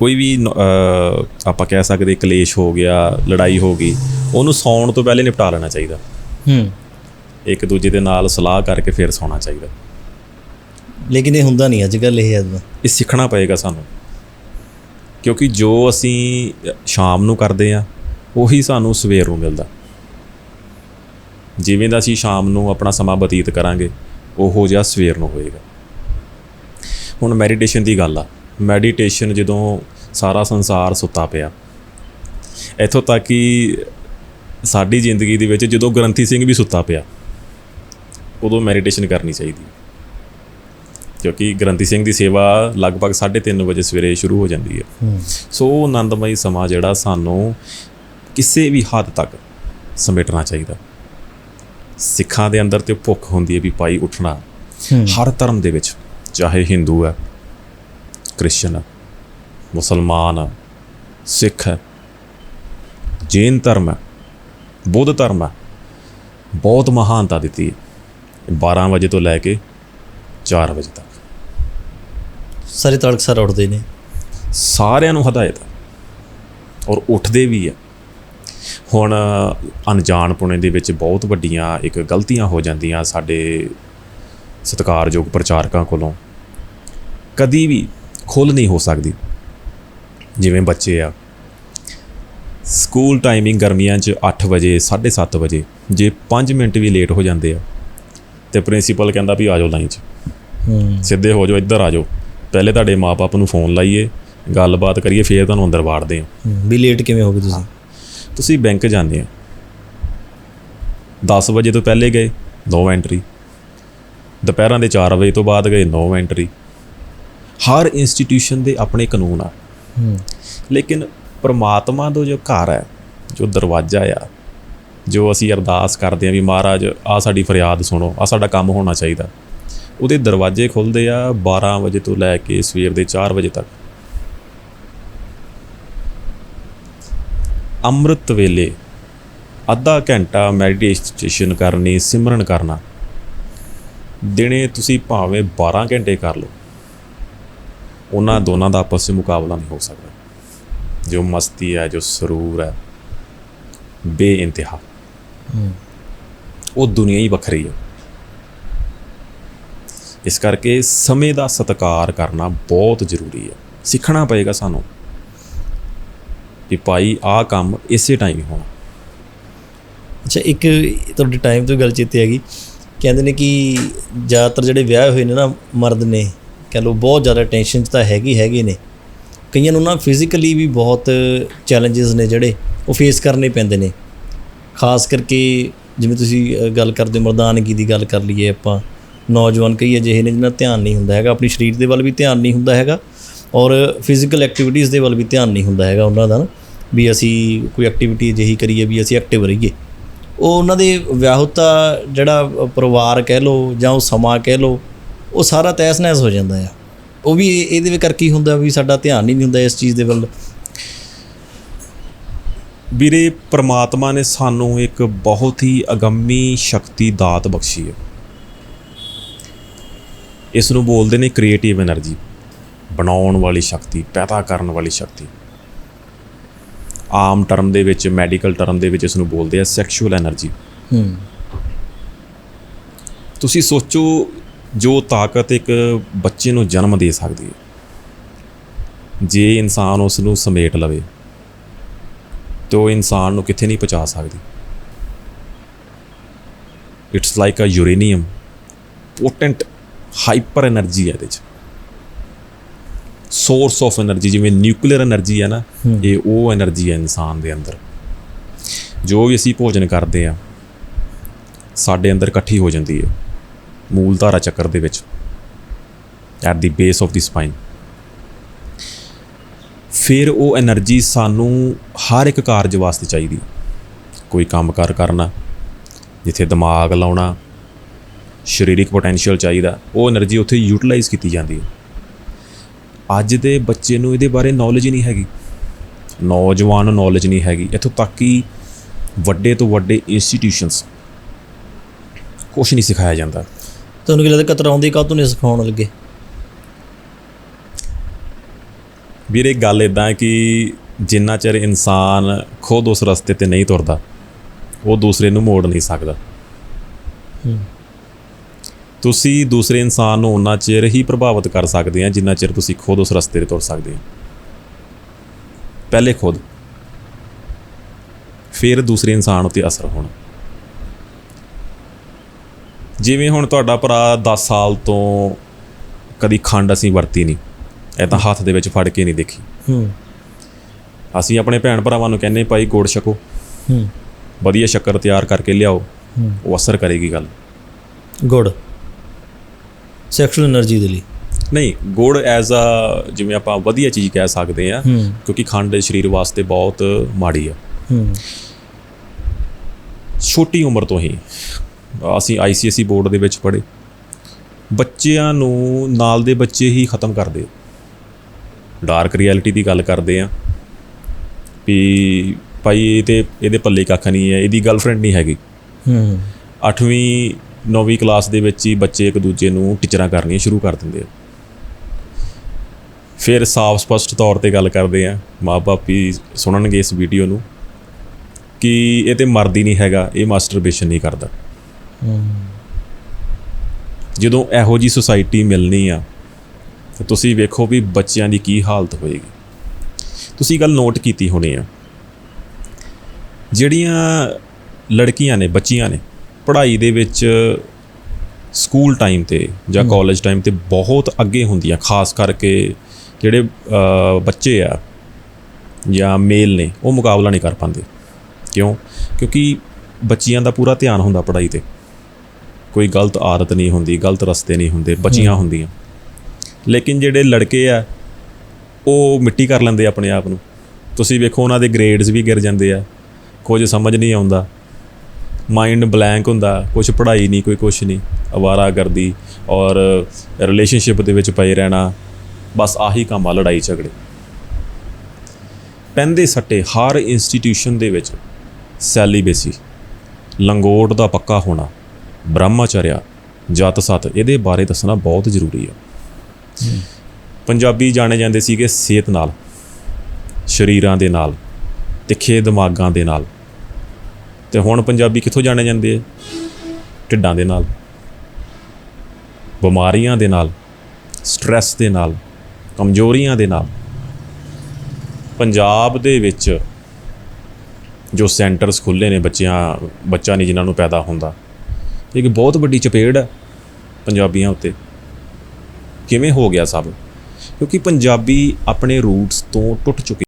ਕੋਈ ਵੀ ਆਪਾਂ ਕਹਿ ਸਕਦੇ ਕਲੇਸ਼ ਹੋ ਗਿਆ ਲੜਾਈ ਹੋ ਗਈ ਉਹਨੂੰ ਸੌਣ ਤੋਂ ਪਹਿਲੇ ਨਿਪਟਾ ਲੈਣਾ ਚਾਹੀਦਾ। ਹੂੰ। ਇੱਕ ਦੂਜੇ ਦੇ ਨਾਲ ਸਲਾਹ ਕਰਕੇ ਫਿਰ ਸੌਣਾ ਚਾਹੀਦਾ। ਲੇਕਿਨ ਇਹ ਹੁੰਦਾ ਨਹੀਂ ਅੱਜ ਕੱਲ ਇਹ ਇਹ ਸਿੱਖਣਾ ਪਏਗਾ ਸਾਨੂੰ। ਕਿਉਂਕਿ ਜੋ ਅਸੀਂ ਸ਼ਾਮ ਨੂੰ ਕਰਦੇ ਆ ਉਹੀ ਸਾਨੂੰ ਸਵੇਰ ਨੂੰ ਮਿਲਦਾ। ਜਿਵੇਂ ਦਾ ਅਸੀਂ ਸ਼ਾਮ ਨੂੰ ਆਪਣਾ ਸਮਾਂ ਬਤੀਤ ਕਰਾਂਗੇ ਉਹੋ ਜਿਹਾ ਸਵੇਰ ਨੂੰ ਹੋਏਗਾ। ਹੁਣ ਮੈਡੀਟੇਸ਼ਨ ਦੀ ਗੱਲ ਆ। ਮੈਡੀਟੇਸ਼ਨ ਜਦੋਂ ਸਾਰਾ ਸੰਸਾਰ ਸੁੱਤਾ ਪਿਆ। ਇੱਥੋਂ ਤੱਕ ਕਿ ਸਾਡੀ ਜ਼ਿੰਦਗੀ ਦੇ ਵਿੱਚ ਜਦੋਂ ਗ੍ਰੰਥੀ ਸਿੰਘ ਵੀ ਸੁੱਤਾ ਪਿਆ ਉਦੋਂ ਮੈਡੀਟੇਸ਼ਨ ਕਰਨੀ ਚਾਹੀਦੀ ਕਿਉਂਕਿ ਗ੍ਰੰਥੀ ਸਿੰਘ ਦੀ ਸੇਵਾ ਲਗਭਗ 3:30 ਵਜੇ ਸਵੇਰੇ ਸ਼ੁਰੂ ਹੋ ਜਾਂਦੀ ਹੈ। ਸੋ ਉਹ ਆਨੰਦਮਈ ਸਮਾਂ ਜਿਹੜਾ ਸਾਨੂੰ ਕਿਸੇ ਵੀ ਹੱਦ ਤੱਕ ਸਮੇਟਣਾ ਚਾਹੀਦਾ। ਸਿੱਖਾਂ ਦੇ ਅੰਦਰ ਤੇ ਭੁੱਖ ਹੁੰਦੀ ਹੈ ਵੀ ਭਾਈ ਉੱਠਣਾ। ਹਰ ਧਰਮ ਦੇ ਵਿੱਚ ਚਾਹੇ ਹਿੰਦੂ ਹੈ ਕ੍ਰਿਸਚਨ ਹੈ ਮੁਸਲਮਾਨ ਹੈ ਸਿੱਖ ਹੈ ਜੈਨ ਧਰਮ ਹੈ ਬੁੱਧ ਧਰਮ ਹੈ ਬਹੁਤ ਮਹਾਨਤਾ ਦਿੱਤੀ ਹੈ। 12 ਵਜੇ ਤੋਂ ਲੈ ਕੇ 4 ਵਜੇ ਤੱਕ। ਸਾਰੇ ਤੜਕਸਰ ਉੱਠਦੇ ਨੇ? ਸਾਰਿਆਂ ਨੂੰ ਹਦਾਇਤ ਹੈ ਔਰ ਉੱਠਦੇ ਵੀ ਆ ਹੁਣ ਅਣਜਾਣਪੁਣੇ ਦੇ ਵਿੱਚ ਬਹੁਤ ਵੱਡੀਆਂ ਇੱਕ ਗਲਤੀਆਂ ਹੋ ਜਾਂਦੀਆਂ ਸਾਡੇ ਸਤਿਕਾਰਯੋਗ ਪ੍ਰਚਾਰਕਾਂ ਕੋਲੋਂ। ਕਦੀ ਵੀ ਖੁੱਲ ਨਹੀਂ ਹੋ ਸਕਦੀ। ਜਿਵੇਂ ਬੱਚੇ ਆ। ਸਕੂਲ ਟਾਈਮਿੰਗ ਗਰਮੀਆਂ 'ਚ 8 ਵਜੇ 7:30 ਵਜੇ ਜੇ 5 ਮਿੰਟ ਵੀ ਲੇਟ ਹੋ ਜਾਂਦੇ ਆ ਤੇ ਪ੍ਰਿੰਸੀਪਲ ਕਹਿੰਦਾ ਵੀ ਆ ਜਾਓ ਲਾਈਨ 'ਚ। ਹੂੰ। ਸਿੱਧੇ ਹੋ ਜਾਓ ਇੱਧਰ ਆ ਜਾਓ। ਪਹਿਲੇ ਤੁਹਾਡੇ ਮਾਪੇ ਨੂੰ ਫੋਨ ਲਾਈਏ ਗੱਲਬਾਤ ਕਰੀਏ ਫਿਰ ਤੁਹਾਨੂੰ ਅੰਦਰ ਵਾੜਦੇ ਆ। ਹੂੰ, ਵੀ ਲੇਟ ਕਿਵੇਂ ਹੋ ਗਏ ਤੁਸੀਂ? ਤੁਸੀਂ ਬੈਂਕ ਜਾਂਦੇ ਆ। 10 ਵਜੇ ਤੋਂ ਪਹਿਲੇ ਗਏ ਨੋ ਐਂਟਰੀ ਦੁਪਹਿਰਾਂ ਦੇ 4 ਵਜੇ ਤੋਂ ਬਾਅਦ ਗਏ ਨੋ ਐਂਟਰੀ ਹਰ ਇੰਸਟੀਟਿਊਸ਼ਨ ਦੇ ਆਪਣੇ ਕਾਨੂੰਨ ਆ। ਲੇਕਿਨ ਪ੍ਰਮਾਤਮਾ ਦਾ ਜੋ ਘਰ ਹੈ ਜੋ ਦਰਵਾਜ਼ਾ ਆ ਜੋ ਅਸੀਂ ਅਰਦਾਸ ਕਰਦੇ ਆ ਵੀ ਮਹਾਰਾਜ ਆ ਸਾਡੀ ਫਰਿਆਦ ਸੁਣੋ ਆ ਸਾਡਾ ਕੰਮ ਹੋਣਾ ਚਾਹੀਦਾ। ਉਹਦੇ ਦਰਵਾਜ਼ੇ ਖੁੱਲਦੇ ਆ 12 ਵਜੇ ਤੋਂ ਲੈ ਕੇ ਸਵੇਰ ਦੇ 4 ਵਜੇ ਤੱਕ। ਅੰਮ੍ਰਿਤ ਵੇਲੇ ਅੱਧਾ ਘੰਟਾ ਮੈਡੀਟੇਸ਼ਨ ਕਰਨੀ ਸਿਮਰਨ ਕਰਨਾ। ਦਿਨੇ ਤੁਸੀਂ ਭਾਵੇਂ 12 ਘੰਟੇ ਕਰ ਲਓ। ਉਹਨਾਂ ਦੋਨਾਂ ਦਾ ਆਪਸ ਵਿੱਚ ਮੁਕਾਬਲਾ ਨਹੀਂ ਹੋ ਸਕਦਾ। ਜੋ ਮਸਤੀ ਹੈ, ਜੋ ਸਰੂਰ ਹੈ, ਬੇਇੰਤਹਾ। ਉਹ ਦੁਨੀਆ ਹੀ ਵੱਖਰੀ ਹੈ। ਇਸ ਕਰਕੇ ਸਮੇਂ ਦਾ ਸਤਿਕਾਰ ਕਰਨਾ ਬਹੁਤ ਜ਼ਰੂਰੀ ਹੈ। ਸਿੱਖਣਾ ਪਏਗਾ ਸਾਨੂੰ ਕਿ ਭਾਈ, ਆਹ ਕੰਮ ਇਸੇ ਟਾਈਮ ਹੋਣਾ। ਅੱਛਾ, ਇੱਕ ਤੁਹਾਡੇ ਟਾਈਮ ਤੋਂ ਗੱਲ ਚੇਤੇ ਹੈਗੀ ਕਹਿੰਦੇ ਨੇ ਕਿ ਜ਼ਿਆਦਾਤਰ ਜਿਹੜੇ ਵਿਆਹ ਹੋਏ ਨੇ ਨਾ, ਮਰਦ ਨੇ ਕਹ ਲਓ, ਬਹੁਤ ਜ਼ਿਆਦਾ ਟੈਨਸ਼ਨ 'ਚ ਤਾਂ ਹੈਗੀ ਹੈਗੇ ਨੇ। ਕਈਆਂ ਨੂੰ ਨਾ ਫਿਜ਼ੀਕਲੀ ਵੀ ਬਹੁਤ ਚੈਲੰਜਸ ਨੇ ਜਿਹੜੇ ਉਹ ਫੇਸ ਕਰਨੇ ਪੈਂਦੇ ਨੇ। ਖਾਸ ਕਰਕੇ ਜਿਵੇਂ ਤੁਸੀਂ ਗੱਲ ਕਰਦੇ ਹੋ, ਮਰਦਾਨਗੀ ਦੀ ਗੱਲ ਕਰ ਲਈਏ ਆਪਾਂ। ਨੌਜਵਾਨ ਕਈ ਅਜਿਹੇ ਨੇ ਜਿਨ੍ਹਾਂ ਦਾ ਧਿਆਨ ਨਹੀਂ ਹੁੰਦਾ ਹੈਗਾ, ਆਪਣੀ ਸਰੀਰ ਦੇ ਵੱਲ ਵੀ ਧਿਆਨ ਨਹੀਂ ਹੁੰਦਾ ਹੈਗਾ ਔਰ ਫਿਜ਼ੀਕਲ ਐਕਟੀਵਿਟੀਜ਼ ਦੇ ਵੱਲ ਵੀ ਧਿਆਨ ਨਹੀਂ ਹੁੰਦਾ ਹੈਗਾ ਉਹਨਾਂ ਦਾ ਵੀ ਅਸੀਂ ਕੋਈ ਐਕਟੀਵਿਟੀ ਅਜਿਹੀ ਕਰੀਏ ਵੀ ਅਸੀਂ ਐਕਟਿਵ ਰਹੀਏ। ਉਹ ਉਹਨਾਂ ਦੇ ਵਿਆਹੁਤਾ ਜਿਹੜਾ ਪਰਿਵਾਰ ਕਹਿ ਲਓ ਜਾਂ ਉਹ ਸਮਾਂ ਕਹਿ ਲਓ ਉਹ ਸਾਰਾ ਤੈਸ ਨੈਸ ਹੋ ਜਾਂਦਾ ਆ। ਉਹ ਵੀ ਇਹਦੇ ਵਿੱਚ ਕਰਕੇ ਹੁੰਦਾ ਵੀ ਸਾਡਾ ਧਿਆਨ ਨਹੀਂ ਹੁੰਦਾ ਇਸ ਚੀਜ਼ ਦੇ ਵੱਲ। ਵੀਰੇ ਪ੍ਰਮਾਤਮਾ ਨੇ ਸਾਨੂੰ ਇੱਕ ਬਹੁਤ ਹੀ ਅਗੰਮੀ ਸ਼ਕਤੀ ਦਾਤ ਬਖਸ਼ੀ ਹੈ। ਇਸ ਨੂੰ ਬੋਲਦੇ ਨੇ ਕ੍ਰੀਏਟਿਵ એનર્ਜੀ ਬਣਾਉਣ ਵਾਲੀ ਸ਼ਕਤੀ ਪੈਦਾ ਕਰਨ ਵਾਲੀ ਸ਼ਕਤੀ। ਆਮ ਟਰਮ ਦੇ ਵਿੱਚ ਮੈਡੀਕਲ ਟਰਮ ਦੇ ਵਿੱਚ ਇਸ ਨੂੰ ਬੋਲਦੇ ਆ ਸੈਕਸ਼ੂਅਲ એનર્ਜੀ ਹੂੰ। ਤੁਸੀਂ ਸੋਚੋ ਜੋ ਤਾਕਤ ਇੱਕ ਬੱਚੇ ਨੂੰ ਜਨਮ ਦੇ ਸਕਦੀ ਹੈ। ਜੇ ਇਨਸਾਨ ਉਸ ਨੂੰ ਸਮੇਟ ਲਵੇ ਤੇ ਉਹ ਇਨਸਾਨ ਨੂੰ ਕਿੱਥੇ ਨਹੀਂ ਪਹੁੰਚਾ ਸਕਦੀ। It's like uh uranium potent hyper energy ਹੈ ਇਹਦੇ ਚ। ਸੋਰਸ ਆਫ એનર્ਜੀ ਜਿਵੇਂ ਨਿਊਕਲੀਅਰ એનર્ਜੀ ਹੈ ਨਾ ਇਹ ਉਹ એનર્ਜੀ ਹੈ ਇਨਸਾਨ ਦੇ ਅੰਦਰ। ਜੋ ਵੀ ਅਸੀਂ ਭੋਜਨ ਕਰਦੇ ਆ ਸਾਡੇ ਅੰਦਰ ਇਕੱਠੀ ਹੋ ਜਾਂਦੀ ਹੈ। ਮੂਲ ਧਾਰਾ ਚੱਕਰ ਦੇ ਵਿੱਚ at the base of the spine ਫਿਰ ਉਹ એનર્ਜੀ ਸਾਨੂੰ ਹਰ ਇੱਕ ਕਾਰਜ ਵਾਸਤੇ ਚਾਹੀਦੀ। ਕੋਈ ਕੰਮ ਕੰਮਕਾਰ ਕਰਨਾ, ਜਿੱਥੇ ਦਿਮਾਗ ਲਾਉਣਾ, ਸਰੀਰਕ ਪੋਟੈਂਸ਼ੀਅਲ ਚਾਹੀਦਾ, ਉਹ એનર્ਜੀ ਉੱਥੇ ਯੂਟਿਲਾਈਜ਼ ਕੀਤੀ ਜਾਂਦੀ ਹੈ। ਅੱਜ ਦੇ ਬੱਚੇ ਨੂੰ ਇਹਦੇ ਬਾਰੇ ਨੌਲੇਜ ਨਹੀਂ ਹੈਗੀ। ਨੌਜਵਾਨ ਨੂੰ ਨੌਲੇਜ ਨਹੀਂ ਹੈਗੀ। ਇੱਥੋਂ ਤੱਕ ਕਿ ਵੱਡੇ ਤੋਂ ਵੱਡੇ ਇੰਸਟੀਟਿਊਸ਼ਨਸ ਕੁਝ ਨਹੀਂ ਸਿਖਾਇਆ ਜਾਂਦਾ। ਤੁਹਾਨੂੰ ਕੀ ਲੱਗਦਾ ਕਤਰਾਉਂਦੇ ਕਾਹਤੋਂ ਨਹੀਂ ਸਿਖਾਉਣ ਲੱਗੇ? ਵੀਰੇ ਗੱਲ ਇਦਾਂ ਹੈ ਕਿ ਜਿੰਨਾ ਚਿਰ ਇਨਸਾਨ ਖੁਦ ਉਸ ਰਸਤੇ ਤੇ ਨਹੀਂ ਤੁਰਦਾ ਉਹ ਦੂਸਰੇ ਨੂੰ ਮੋੜ ਨਹੀਂ ਸਕਦਾ। ਤੁਸੀਂ ਦੂਸਰੇ ਇਨਸਾਨ ਨੂੰ ਉਨਾ ਚਿਰ ਹੀ ਪ੍ਰਭਾਵਿਤ ਕਰ ਸਕਦੇ ਆ ਜਿੰਨਾ ਚਿਰ ਤੁਸੀਂ ਖੁਦ ਉਸ ਰਸਤੇ ਤੇ ਤੁਰ ਸਕਦੇ ਹੋ। ਪਹਿਲੇ ਖੁਦ ਫਿਰ ਦੂਸਰੇ ਇਨਸਾਨ ਉੱਤੇ ਅਸਰ ਹੋਣਾ। ਜਿਵੇਂ ਹੁਣ ਤੁਹਾਡਾ ਭਰਾ 10 ਸਾਲ ਤੋਂ ਕਦੀ ਖੰਡ ਅਸੀਂ ਵਰਤੀ ਨਹੀਂ ਇਹ ਤਾਂ ਹੱਥ ਦੇ ਵਿੱਚ ਫੜ ਕੇ ਨਹੀਂ ਦੇਖੀ। ਹੂੰ। ਅਸੀਂ ਆਪਣੇ ਭੈਣ ਭਰਾਵਾਂ ਨੂੰ ਕਹਿੰਨੇ ਭਾਈ ਗੁੜ ਛਕੋ। ਹੂੰ। ਵਧੀਆ ਸ਼ੱਕਰ ਤਿਆਰ ਕਰਕੇ ਲਿਆਓ। ਉਹ ਅਸਰ ਕਰੇਗੀ ਗੱਲ। ਗੁੜ। ਸੈਕਸ਼ੂਅਲ એનર્ਜੀ ਦੇ ਲਈ। ਨਹੀਂ ਗੁੜ ਐਜ਼ ਅ ਜਿਵੇਂ ਆਪਾਂ ਵਧੀਆ ਚੀਜ਼ ਕਹਿ ਸਕਦੇ ਆ ਕਿਉਂਕਿ ਖੰਡ ਸਰੀਰ ਵਾਸਤੇ ਬਹੁਤ ਮਾੜੀ ਆ। ਹੂੰ। ਛੋਟੀ ਉਮਰ ਤੋਂ ਹੀ ਅਸੀਂ ਆਈਸੀਐਸਈ ਬੋਰਡ ਦੇ ਵਿੱਚ ਪੜ੍ਹੇ। ਬੱਚਿਆਂ ਨੂੰ ਨਾਲ ਦੇ ਬੱਚੇ ਹੀ ਖਤਮ ਕਰਦੇ ਡਾਰਕ ਰਿਐਲਿਟੀ ਦੀ ਗੱਲ ਕਰਦੇ ਆ। ਵੀ ਭਾਈ ਇਹ ਤੇ ਇਹਦੇ ਪੱਲੇ ਕੱਖ ਨਹੀਂ ਹੈ ਇਹਦੀ ਗਰਲਫ੍ਰੈਂਡ ਨਹੀਂ ਹੈਗੀ। ਹੂੰ। 8ਵੀਂ 9ਵੀਂ ਕਲਾਸ ਦੇ ਵਿੱਚ ਹੀ ਬੱਚੇ ਇੱਕ ਦੂਜੇ ਨੂੰ ਟੀਚਰਾਂ ਕਰਨੀਆਂ ਸ਼ੁਰੂ ਕਰ ਦਿੰਦੇ ਆ। ਫਿਰ ਸਾਫ਼ ਸਪਸ਼ਟ ਤੌਰ ਤੇ ਗੱਲ ਕਰਦੇ ਆ ਮਾਪੇ ਵੀ ਸੁਣਨਗੇ ਇਸ ਵੀਡੀਓ ਨੂੰ ਕਿ ਇਹ ਤੇ ਮਰਦੀ ਨਹੀਂ ਹੈਗਾ ਇਹ ਮਾਸਟਰਬੇਸ਼ਨ ਨਹੀਂ ਕਰਦਾ। ਜਦੋਂ ਇਹੋ ਜੀ ਸੁਸਾਇਟੀ ਮਿਲਣੀ ਆ ਤਾਂ ਤੁਸੀਂ ਵੇਖੋ ਵੀ ਬੱਚਿਆਂ ਦੀ ਕੀ ਹਾਲਤ ਹੋਏਗੀ। ਤੁਸੀਂ ਗੱਲ ਨੋਟ ਕੀਤੀ ਹੋਣੀ ਆ। ਜਿਹੜੀਆਂ ਲੜਕੀਆਂ ਨੇ ਬੱਚੀਆਂ ਨੇ ਪੜ੍ਹਾਈ ਦੇ ਵਿੱਚ ਸਕੂਲ ਟਾਈਮ ਤੇ ਜਾਂ ਕਾਲਜ ਟਾਈਮ ਤੇ ਬਹੁਤ ਅੱਗੇ ਹੁੰਦੀਆਂ ਖਾਸ ਕਰਕੇ ਜਿਹੜੇ ਬੱਚੇ ਆ ਜਾਂ ਮੇਲ ਨੇ ਉਹ ਮੁਕਾਬਲਾ ਨਹੀਂ ਕਰ ਪਾਉਂਦੇ। ਕਿਉਂ? ਕਿਉਂਕਿ ਬੱਚੀਆਂ ਦਾ ਪੂਰਾ ਧਿਆਨ ਹੁੰਦਾ ਪੜ੍ਹਾਈ ਤੇ। ਕੋਈ ਗਲਤ ਆਦਤ ਨਹੀਂ ਹੁੰਦੀ ਗਲਤ ਰਸਤੇ ਨਹੀਂ ਹੁੰਦੇ ਬਚੀਆਂ ਹੁੰਦੀਆਂ। ਲੇਕਿਨ ਜਿਹੜੇ ਲੜਕੇ ਆ ਉਹ ਮਿੱਟੀ ਕਰ ਲੈਂਦੇ ਆਪਣੇ ਆਪ ਨੂੰ। ਤੁਸੀਂ ਵੇਖੋ ਉਹਨਾਂ ਦੇ ਗ੍ਰੇਡਸ ਵੀ ਗਿਰ ਜਾਂਦੇ ਆ। ਕੁਝ ਸਮਝ ਨਹੀਂ ਆਉਂਦਾ। ਮਾਈਂਡ ਬਲੈਂਕ ਹੁੰਦਾ ਕੁਝ ਪੜ੍ਹਾਈ ਨਹੀਂ ਕੋਈ ਕੁਝ ਨਹੀਂ। ਅਵਾਰਾਗਰਦੀ ਔਰ ਰਿਲੇਸ਼ਨਸ਼ਿਪ ਦੇ ਵਿੱਚ ਪਏ ਰਹਿਣਾ ਬਸ ਆਹੀ ਕੰਮ ਆ ਲੜਾਈ ਝਗੜੇ। ਪੈਂਦੇ ਸੱਟੇ ਹਰ ਇੰਸਟੀਟਿਊਸ਼ਨ ਦੇ ਵਿੱਚ ਸੈਲੀਬੇਸੀ ਲੰਗੋਟ ਦਾ ਪੱਕਾ ਹੋਣਾ। ਬ੍ਰਹਮਚਰਿਆ ਜਤ ਸਤ, ਇਹਦੇ ਬਾਰੇ ਦੱਸਣਾ ਬਹੁਤ ਜ਼ਰੂਰੀ ਹੈ। ਪੰਜਾਬੀ ਜਾਣੇ ਜਾਂਦੇ ਸੀਗੇ ਸਿਹਤ ਨਾਲ, ਸ਼ਰੀਰਾਂ ਦੇ ਨਾਲ ਤਿੱਖੇ ਦਿਮਾਗਾਂ ਦੇ ਨਾਲ। ਤੇ ਹੁਣ ਪੰਜਾਬੀ ਕਿੱਥੋਂ ਜਾਣੇ ਜਾਂਦੇ ਆ? ਢਿੱਡਾਂ ਦੇ ਨਾਲ, ਬਿਮਾਰੀਆਂ ਦੇ ਨਾਲ, ਸਟ੍ਰੈਸ ਦੇ ਨਾਲ, ਕਮਜ਼ੋਰੀਆਂ ਦੇ ਨਾਲ। ਪੰਜਾਬ ਦੇ ਵਿੱਚ ਜੋ ਸੈਂਟਰਸ ਖੁੱਲੇ ਨੇ ਬੱਚਿਆਂ, ਬੱਚਾ ਨਹੀਂ ਜਿਨ੍ਹਾਂ ਨੂੰ ਪੈਦਾ ਹੁੰਦਾ ਇੱਕ ਬਹੁਤ ਵੱਡੀ ਚਪੇੜ ਹੈ ਪੰਜਾਬੀਆਂ ਉੱਤੇ। ਕਿਵੇਂ ਹੋ ਗਿਆ ਸਭ? ਕਿਉਂਕਿ ਪੰਜਾਬੀ ਆਪਣੇ ਰੂਟਸ ਤੋਂ ਟੁੱਟ ਚੁੱਕੇ